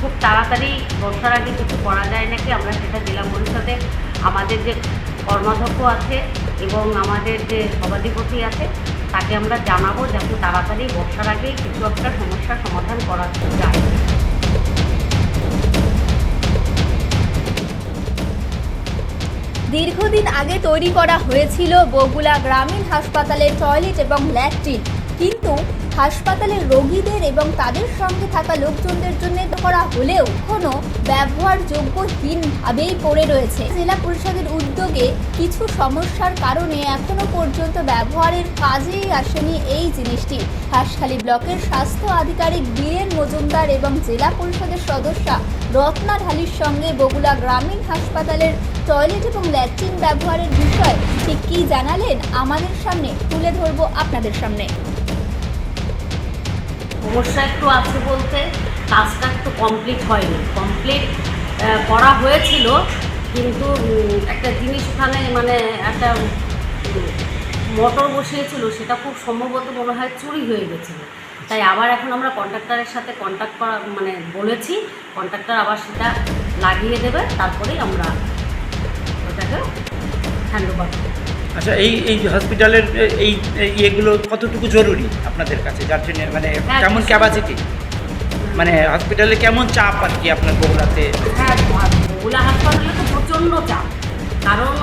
খুব তাড়াতাড়ি বর্ষার আগে কিছু করা যায় নাকি? আমরা সেটা জেলা পরিষদে আমাদের যে কর্মাধ্যক্ষ আছে এবং আমাদের যে সভাধিপতি আছে, তাকে আমরা জানাব যাতে তাড়াতাড়ি বর্ষার আগে কিছু একটা সমস্যার সমাধান করা যায়। দীর্ঘদিন আগে তৈরি করা হয়েছিল বগুলা গ্রামীণ হাসপাতালের টয়লেট এবং ল্যাট্রিন। কিন্তু হাসপাতালের রোগীদের এবং তাদের সঙ্গে থাকা লোকজনদের জন্য করা হলেও কোনো ব্যবহারযোগ্যহীনভাবেই পড়ে রয়েছে। জেলা পরিষদের উদ্যোগে কিছু সমস্যার কারণে এখনও পর্যন্ত ব্যবহারের কাজেই আসেনি এই জিনিসটি। হাঁসখালী ব্লকের স্বাস্থ্য আধিকারিক বীরেন মজুমদার এবং জেলা পরিষদের সদস্যা রত্না ঢালির সঙ্গে বগুলা গ্রামীণ হাসপাতালের টয়লেট এবং ল্যাট্রিন ব্যবহারের বিষয়ে ঠিক কী জানালেন আমাদের সামনে তুলে ধরবো আপনাদের সামনে। সমস্যা একটু আছে বলতে কাজটা একটু কমপ্লিট হয়নি। কমপ্লিট করা হয়েছিল, কিন্তু একটা জিনিস ওখানে মানে একটা মোটর বসিয়েছিল, সেটা খুব সম্ভবত মনে হয় চুরি হয়ে গেছিল। তাই আবার এখন আমরা কন্ট্রাক্টরের সাথে কন্ট্যাক্ট করা মানে বলেছি কন্ট্রাক্টর আবার সেটা লাগিয়ে দেবে, তারপরেই আমরা ওটাকে হ্যান্ড ওভার আচ্ছা এই এই হসপিটালের এই এই ইয়েগুলো কতটুকু জরুরি আপনাদের কাছে? যার জন্য মানে হ্যাঁ, কেমন ক্যাপাসিটি মানে হসপিটালে কেমন চাপ আর কি আপনার বগুড়াতে? হ্যাঁ বগুলা হাসপাতালে তো প্রচণ্ড চাপ। কারণ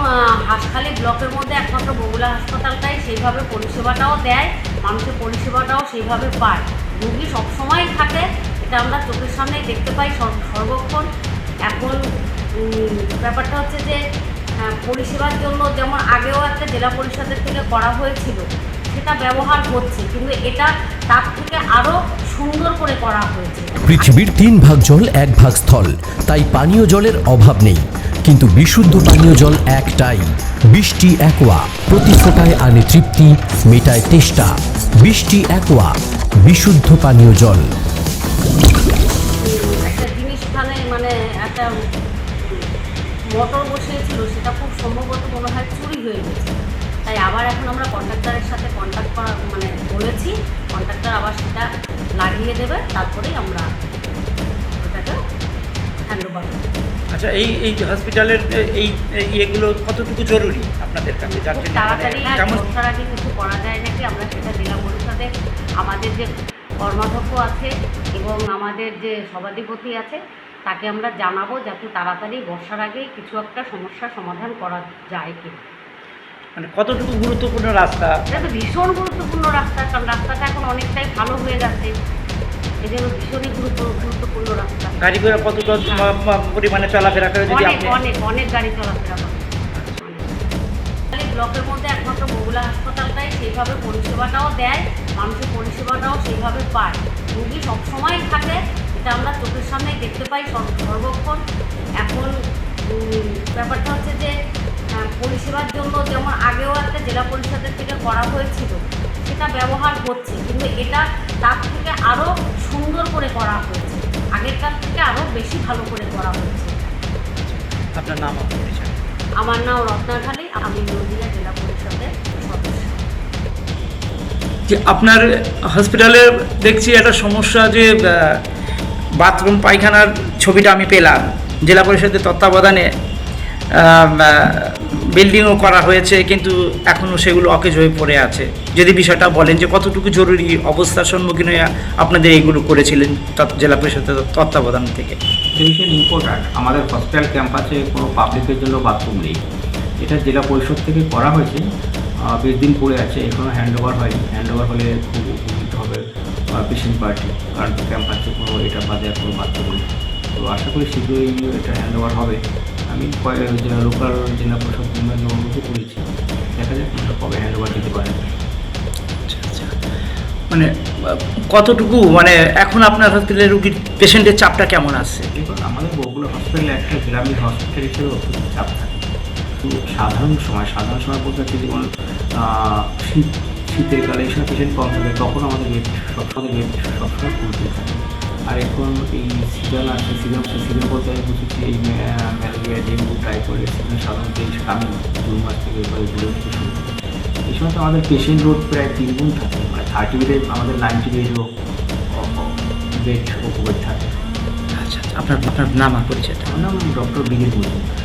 হাসখালি ব্লকের মধ্যে একমাত্র বগুলা হাসপাতালটাই সেইভাবে পরিষেবাটাও দেয় মানুষের পরিষেবাটাও সেইভাবে পায়। রুগী সবসময় থাকে এটা আমরা চোখের সামনেই দেখতে পাই সর্বক্ষণ। এখন ব্যাপারটা হচ্ছে যে পরিষেবার জন্য যেমন আগেও একটা জেলা পরিষদের থেকে করা হয়েছিল সেটা ব্যবহার হচ্ছে কিন্তু এটা তার থেকে আরও সুন্দর করে করা হয়েছে। পৃথিবীর তিন ভাগ জল এক ভাগ স্থল তাই পানীয় জলের অভাব নেই। কিন্তু বিশুদ্ধ পানীয় জল একটাই বৃষ্টি একোয়া প্রতি ফোটায় আনে তৃপ্তি মেটায় তেষ্টা। বৃষ্টি একোয়া বিশুদ্ধ পানীয় জল। একটা জিনিস মানে একটা মোটর বসিয়েছিল সেটা খুব সম্ভবত মনে হয় চুরি হয়ে গেছে। তাই আবার এখন আমরা কন্ট্রাক্টরের সাথে কন্ট্যাক্ট করা মানে বলেছি কন্ট্রাক্টর আবার সেটা লাগিয়ে দেবে তারপরেই আমরা ওটাকে হ্যান্ড ওভার আচ্ছা এই এই হসপিটালের এই ইয়েগুলো কতটুকু জরুরি আপনাদের কাছে? যার জন্য মানে তাড়াতাড়ি বর্ষার আগে কিছু করা যায় নাকি? আমরা সেটা জেলা পরিষদে আমাদের যে কর্মাধ্যক্ষ আছে এবং আমাদের যে সভাধিপতি আছে তাকে আমরা জানাব যাতে তাড়াতাড়ি বর্ষার আগে কিছু একটা সমস্যার সমাধান করা যায় কি মানে কতটুকু গুরুত্বপূর্ণ রাস্তা? এটা তো ভীষণ গুরুত্বপূর্ণ রাস্তা কারণ রাস্তাটা এখন অনেকটাই ভালো হয়ে গেছে এই জন্য ভীষণই গুরুত্ব গুরুত্বপূর্ণ রাস্তা। গাড়ি ঘোড়া কতটা ম- ম- পরিমাণে চলাফেরা করে যদি অনেক অনেক অনেক গাড়ি চলাফেরা করে। ব্লকের মধ্যে একমাত্র বগুলা হাসপাতালটাই সেইভাবে পরিষেবাটাও দেয় মানুষের পরিষেবাটাও সেইভাবে পায়। রুগী সবসময় থাকে এটা আমরা চোখের সামনে দেখতে পাই সর্বক্ষণ এখন ব্যাপারটা হচ্ছে যে পরিষেবার জন্য যেমন আগেও একটা জেলা পরিষদের থেকে করা হয়েছিল সেটা ব্যবহার হচ্ছে। কিন্তু এটা তার থেকে আরও সুন্দর করে করা হয়েছে। আগেরকার থেকে আরও বেশি ভালো করে করা হয়েছে। আপনার নাম আমার নাম রত্নাখালী আমি নদীয়া জেলা পরিষদের সদস্য। যে আপনার হসপিটালে দেখছি একটা সমস্যা যে বাথরুম পায়খানার ছবিটা আমি পেলাম। জেলা পরিষদের তত্ত্বাবধানে বিল্ডিংও করা হয়েছে, কিন্তু এখনও সেগুলো অকেজ হয়ে পড়ে আছে। যদি বিষয়টা বলেন যে কতটুকু জরুরি অবস্থার সম্মুখীন হয়ে আপনাদের এইগুলো করেছিলেন জেলা পরিষদের তত্ত্বাবধান থেকে? ভীষণ ইম্পর্ট্যান্ট আমাদের হসপিটাল ক্যাম্পাসে কোনো পাবলিকের জন্য বাথরুম নেই। এটা জেলা পরিষদ থেকে করা হয়েছে। বেশ দিন পড়ে আছে এখনও হ্যান্ড ওভার হয়নি। হ্যান্ড ওভার হলে পেশেন্ট পার্টি কারণ ক্যাম্পাসে কোনো এটা বাদে আর কোনো বাথরুম নেই তো আশা করি শীঘ্রই এটা হ্যান্ড ওভার হবে। আমি কয়েক জেলা লোকাল জেলা প্রশাসন নির্মাণে অনুরোধ করেছি। দেখা যাক আমরা কবে হ্যান্ড ওভার দিতে পারেন আচ্ছা, আচ্ছা। মানে কতটুকু মানে এখন আপনার হসপিটালে রুগীর পেশেন্টের চাপটা কেমন আসছে দেখুন আমাদের বগুড়া হসপিটালে একটা গ্রামীণ হসপিটাল হিসেবে অত্যন্ত চাপ থাকে। তো সাধারণ সময় সাধারণ সময় বলতে যেমন আহ, শীত শীতের কালে পেশেন্ট কম থাকে তখন আমাদের বেড সবসময় বেড সবসময় ফুলতে থাকে। আর এখন এই সিজন আছে সিজন সিজন বলতে আমি বুঝেছি এই ম্যালেরিয়া ডেঙ্গু টাইফয়েড সিজন সাধারণত এই সামনে জুন মাস থেকে এবারে জুলাই থেকে শুরু। এই সময় তো আমাদের পেশেন্ট রোড প্রায় তিন গুণ থাকে মানে থার্টি বেডে আমাদের নাইনটি বেডও বেড ওভার থাকে। আচ্ছা আচ্ছা আপনার আপনার নাম আর পরিচয়টা? আমার নাম ডক্টর বিনীত মজুমদার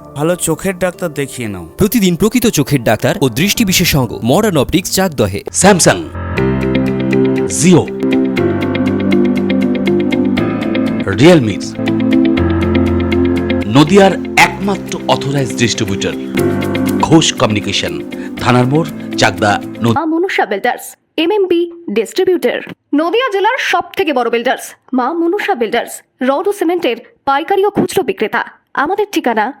ভালো চোখের ডাক্তার দেখিয়ে নাও। প্রতিদিন প্রকৃত চোখের ডাক্তার ও দৃষ্টি বিশেষজ্ঞ মডার্ন অপটিক্স চাকদহে। স্যামসাং জিও রিয়েলমি নদিয়ার একমাত্র অথরাইজ ডিস্ট্রিবিউটর ঘোষ কমিউনিকেশন থানার মোড় চাকদা নদী মনুষা বিল্ডার্স এমএমবি ডিস্ট্রিবিউটর নদিয়া জেলার সব থেকে বড় বিল্ডার্স মা মনুষা বিল্ডার্স রড ও সিমেন্টের পাইকারি ও খুচরো বিক্রেতা। আমাদের ঠিকানা